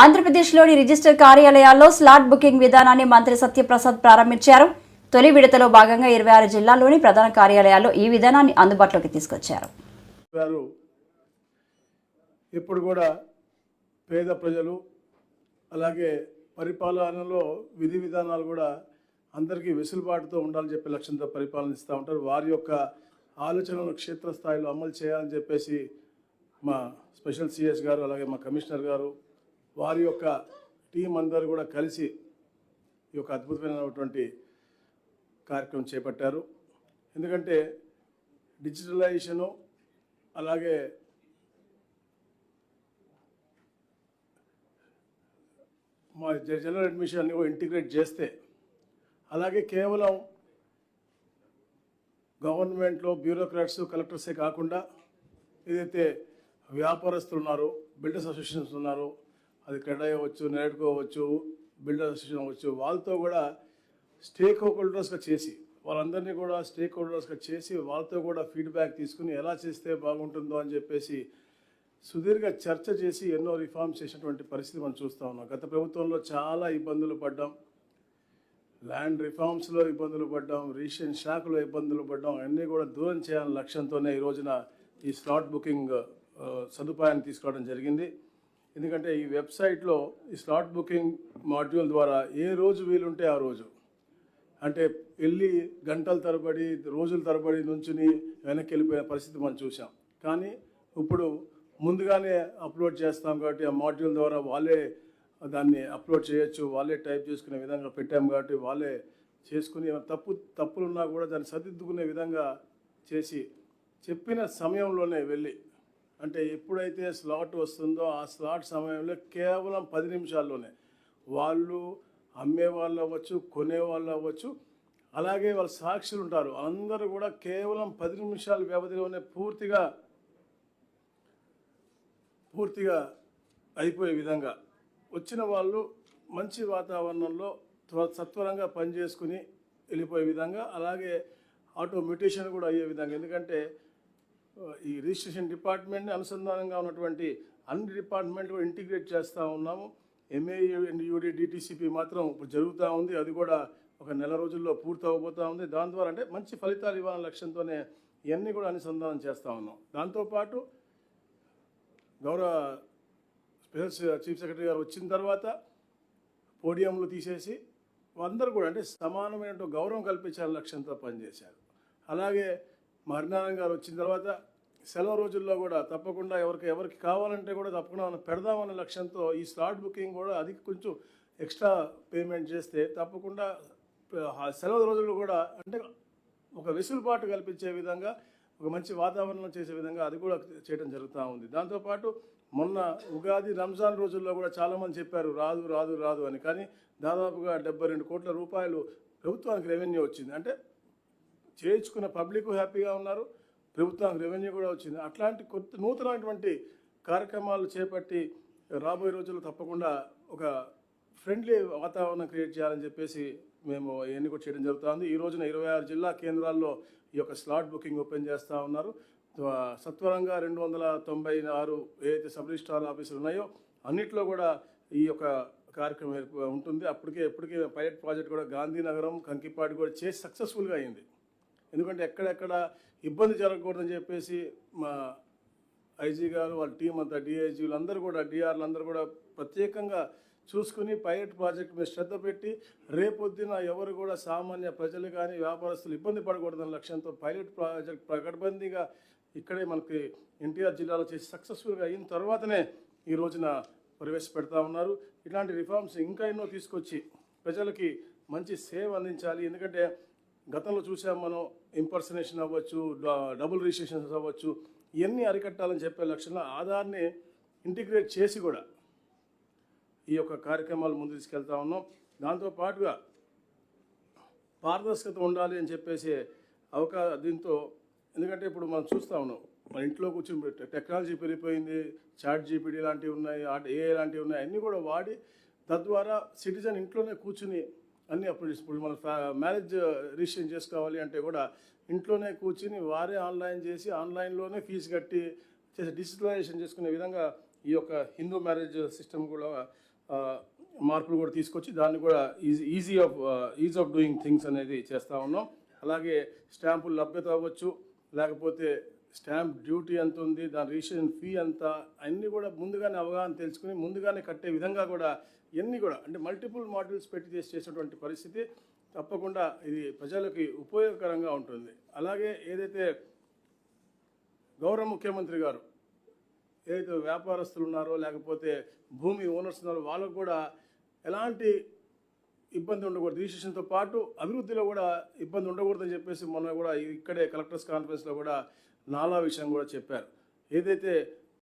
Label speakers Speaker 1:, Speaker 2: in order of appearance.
Speaker 1: ఆంధ్రప్రదేశ్లోని రిజిస్టర్ కార్యాలయాల్లో slot booking విధానాన్ని మంత్రి సత్యప్రసాద్ ప్రారంభించారు. తొలి విడతలో భాగంగా ఇరవై ఆరు జిల్లాల్లోని ప్రధాన కార్యాలయాల్లో ఈ విధానాన్ని అందుబాటులోకి తీసుకొచ్చారు.
Speaker 2: ఇప్పుడు కూడా పేద ప్రజలు అలాగే పరిపాలనలో విధి విధానాలు కూడా అందరికీ వెసులుబాటుతో ఉండాలని చెప్పే లక్ష్యంతో పరిపాలన ఇస్తూ ఉంటారు. వారి యొక్క ఆలోచనలను క్షేత్రస్థాయిలో అమలు చేయాలని చెప్పేసి మా స్పెషల్ సిఎస్ గారు అలాగే మా కమిషనర్ గారు వారి యొక్క టీం అందరూ కూడా కలిసి ఈ యొక్క అద్భుతమైనటువంటి కార్యక్రమం చేపట్టారు. ఎందుకంటే డిజిటలైజేషను అలాగే మా జ- జనరల్ అడ్మిషన్ ఇంటిగ్రేట్ చేస్తే అలాగే కేవలం గవర్నమెంట్లో బ్యూరోక్రాట్స్ కలెక్టర్సే కాకుండా ఏదైతే వ్యాపారస్తులు ఉన్నారో బిల్డర్స్ అసోసియేషన్స్ ఉన్నారో అది క్రెడ్ అవ్వచ్చు నెరడ్కో అవ్వచ్చు అసోసియేషన్ అవ్వచ్చు వాళ్ళతో కూడా స్టేక్ హోల్డర్స్గా చేసి వాళ్ళందరినీ కూడా స్టేక్ హోల్డర్స్గా చేసి వాళ్ళతో కూడా ఫీడ్బ్యాక్ తీసుకుని ఎలా చేస్తే బాగుంటుందో అని చెప్పేసి సుదీర్ఘ చర్చ చేసి ఎన్నో రిఫార్మ్స్ చేసినటువంటి పరిస్థితి మనం చూస్తూ ఉన్నాం. గత ప్రభుత్వంలో చాలా ఇబ్బందులు పడ్డాం. ల్యాండ్ రిఫార్మ్స్లో ఇబ్బందులు పడ్డాం రీషన్ శాఖలో ఇబ్బందులు పడ్డాం అన్నీ కూడా దూరం చేయాలని లక్ష్యంతోనే ఈ రోజున ఈ స్లాట్ బుకింగ్ సదుపాయాన్ని తీసుకోవడం జరిగింది. ఎందుకంటే ఈ వెబ్సైట్లో ఈ స్లాట్ బుకింగ్ మాడ్యూల్ ద్వారా ఏ రోజు వీలుంటే ఆ రోజు. అంటే వెళ్ళి గంటల తరబడి రోజుల తరబడి నుంచుని వెనక్కి వెళ్ళిపోయిన పరిస్థితి మనం చూసాం కానీ ఇప్పుడు ముందుగానే అప్లోడ్ చేస్తాం కాబట్టి ఆ మాడ్యూల్ ద్వారా వాళ్ళే దాన్ని అప్లోడ్ చేయొచ్చు వాళ్ళే టైప్ చేసుకునే విధంగా పెట్టాం కాబట్టి వాళ్ళే చేసుకుని ఏమైనా తప్పు తప్పులున్నా కూడా దాన్ని సరిదిద్దుకునే విధంగా చేసి చెప్పిన సమయంలోనే వెళ్ళి అంటే ఎప్పుడైతే స్లాట్ వస్తుందో ఆ స్లాట్ సమయంలో కేవలం పది నిమిషాల్లోనే వాళ్ళు అమ్మే వాళ్ళు అవ్వచ్చు కొనే వాళ్ళు అవ్వచ్చు అలాగే వాళ్ళ సాక్షులు ఉంటారు. అందరూ కూడా కేవలం పది నిమిషాల వ్యవధిలోనే పూర్తిగా పూర్తిగా అయిపోయే విధంగా వచ్చిన వాళ్ళు మంచి వాతావరణంలో త్వ- సత్వరంగా పనిచేసుకుని వెళ్ళిపోయే విధంగా అలాగే ఆటోమేటేషన్ కూడా అయ్యే విధంగా. ఎందుకంటే ఈ రిజిస్ట్రేషన్ డిపార్ట్మెంట్ని అనుసంధానంగా ఉన్నటువంటి అన్ని డిపార్ట్మెంట్ కూడా ఇంటిగ్రేట్ చేస్తూ ఉన్నాము. ఎంఏ అండ్ యూడి డిటీసీపీ మాత్రం ఇప్పుడు జరుగుతూ ఉంది. అది కూడా ఒక నెల రోజుల్లో పూర్తి అవబోతూ ఉంది. దాని ద్వారా అంటే మంచి ఫలితాలు ఇవ్వాలనే లక్ష్యంతోనే ఇవన్నీ కూడా అనుసంధానం చేస్తూ ఉన్నాం. దాంతోపాటు గౌరవ స్పెషల్ చీఫ్ సెక్రటరీ గారు వచ్చిన తర్వాత పోడియంలు తీసేసి అందరూ కూడా అంటే సమానమైన గౌరవం కల్పించాలని లక్ష్యంతో పనిచేశారు. అలాగే మరినారాయణ గారు వచ్చిన తర్వాత సెలవు రోజుల్లో కూడా తప్పకుండా ఎవరికి ఎవరికి కావాలంటే కూడా తప్పకుండా మనం పెడదామనే లక్ష్యంతో ఈ స్లాట్ బుకింగ్ కూడా అది కొంచెం ఎక్స్ట్రా పేమెంట్ చేస్తే తప్పకుండా సెలవు రోజుల్లో కూడా అంటే ఒక వెసులుబాటు కల్పించే విధంగా ఒక మంచి వాతావరణం చేసే విధంగా అది కూడా చేయడం జరుగుతూ ఉంది. దాంతోపాటు మొన్న ఉగాది రంజాన్ రోజుల్లో కూడా చాలామంది చెప్పారు రాదు రాదు రాదు అని. కానీ దాదాపుగా డెబ్బై రెండు కోట్ల రూపాయలు ప్రభుత్వానికి రెవెన్యూ వచ్చింది. అంటే చేయించుకున్న పబ్లిక్ హ్యాపీగా ఉన్నారు. ప్రభుత్వానికి రెవెన్యూ కూడా వచ్చింది. అట్లాంటి కొత్త నూతనమైనటువంటి కార్యక్రమాలు చేపట్టి రాబోయే రోజుల్లో తప్పకుండా ఒక ఫ్రెండ్లీ వాతావరణం క్రియేట్ చేయాలని చెప్పేసి మేము ఇవన్నీ కూడా చేయడం జరుగుతుంది. ఈ రోజున ఇరవై ఆరు జిల్లా కేంద్రాల్లో ఈ యొక్క స్లాట్ బుకింగ్ ఓపెన్ చేస్తూ ఉన్నారు. సత్వరంగా రెండు వందల తొంభై ఆరు ఏదైతే సబ్ రిజిస్ట్రార్ ఆఫీసులు ఉన్నాయో అన్నిట్లో కూడా ఈ యొక్క కార్యక్రమం ఉంటుంది. అప్పటికే ఇప్పటికే పైలట్ ప్రాజెక్ట్ కూడా గాంధీనగరం కంకిపాటి కూడా చేసి సక్సెస్ఫుల్గా అయింది. ఎందుకంటే ఎక్కడెక్కడ ఇబ్బంది జరగకూడదని చెప్పేసి మా ఐజీ గారు వాళ్ళ టీం అంతా డిఐజీలు అందరూ కూడా డిఆర్లు అందరూ కూడా ప్రత్యేకంగా చూసుకుని పైలట్ ప్రాజెక్ట్ మీద శ్రద్ధ పెట్టి రేపొద్దున ఎవరు కూడా సామాన్య ప్రజలు కానీ వ్యాపారస్తులు ఇబ్బంది పడకూడదనే లక్ష్యంతో పైలట్ ప్రాజెక్ట్ ప్రకటబందీగా ఇక్కడే మనకి ఎన్టీఆర్ జిల్లాలో చేసి సక్సెస్ఫుల్గా అయిన తర్వాతనే ఈ రోజున ప్రవేశపెడతా ఉన్నారు. ఇట్లాంటి రిఫార్మ్స్ ఇంకా ఎన్నో తీసుకొచ్చి ప్రజలకి మంచి సేవ అందించాలి. ఎందుకంటే గతంలో చూసాం మనం ఇంపర్సనేషన్ అవ్వచ్చు డబుల్ రిజిస్ట్రేషన్స్ అవ్వచ్చు ఇవన్నీ అరికట్టాలని చెప్పే లక్ష్యంలో ఆధార్ని ఇంటిగ్రేట్ చేసి కూడా ఈ యొక్క కార్యక్రమాలు ముందు తీసుకెళ్తా ఉన్నాం. దాంతో పాటుగా పారదర్శకత ఉండాలి అని చెప్పేసి అవకా దీంతో ఎందుకంటే ఇప్పుడు మనం చూస్తూ ఉన్నాం మన ఇంట్లో కూర్చొని టెక్నాలజీ పెరిగిపోయింది చాట్ జీపీడీ లాంటివి ఉన్నాయి ఏఐ లాంటివి ఉన్నాయి అన్నీ కూడా వాడి తద్వారా సిటిజన్ ఇంట్లోనే కూర్చుని అన్నీ అప్పుడు ఇప్పుడు మన మ్యారేజ్ రిజిస్ట్రేషన్ చేసుకోవాలి అంటే కూడా ఇంట్లోనే కూర్చుని వారే ఆన్లైన్ చేసి ఆన్లైన్లోనే ఫీజు కట్టి చేసి డిజిటలైజేషన్ చేసుకునే విధంగా ఈ యొక్క హిందూ మ్యారేజ్ సిస్టమ్ కూడా మార్పులు కూడా తీసుకొచ్చి దాన్ని కూడా easy easy of ease of doing things అనేది చేస్తూ ఉన్నాం. అలాగే స్టాంపులు లభ్యత అవ్వచ్చు. లేకపోతే స్టాంప్ డ్యూటీ ఎంత ఉంది దాని రిజిస్ట్రేషన్ ఫీ ఎంత అన్నీ కూడా ముందుగానే అవగాహన తెలుసుకుని ముందుగానే కట్టే విధంగా కూడా ఇవన్నీ కూడా అంటే మల్టిపుల్ మాడ్యూల్స్ పెట్టి చేసి చేసేటువంటి పరిస్థితి తప్పకుండా ఇది ప్రజలకి ఉపయోగకరంగా ఉంటుంది. అలాగే ఏదైతే గౌరవ ముఖ్యమంత్రి గారు ఏదైతే వ్యాపారస్తులు ఉన్నారో లేకపోతే భూమి ఓనర్స్ ఉన్నారో వాళ్ళకు కూడా ఎలాంటి ఇబ్బంది ఉండకూడదు. రిజిస్ట్రేషన్తో పాటు అభివృద్ధిలో కూడా ఇబ్బంది ఉండకూడదని చెప్పేసి మొన్న కూడా ఇక్కడే కలెక్టర్స్ కాన్ఫరెన్స్లో కూడా నాలా విషయం కూడా చెప్పారు. ఏదైతే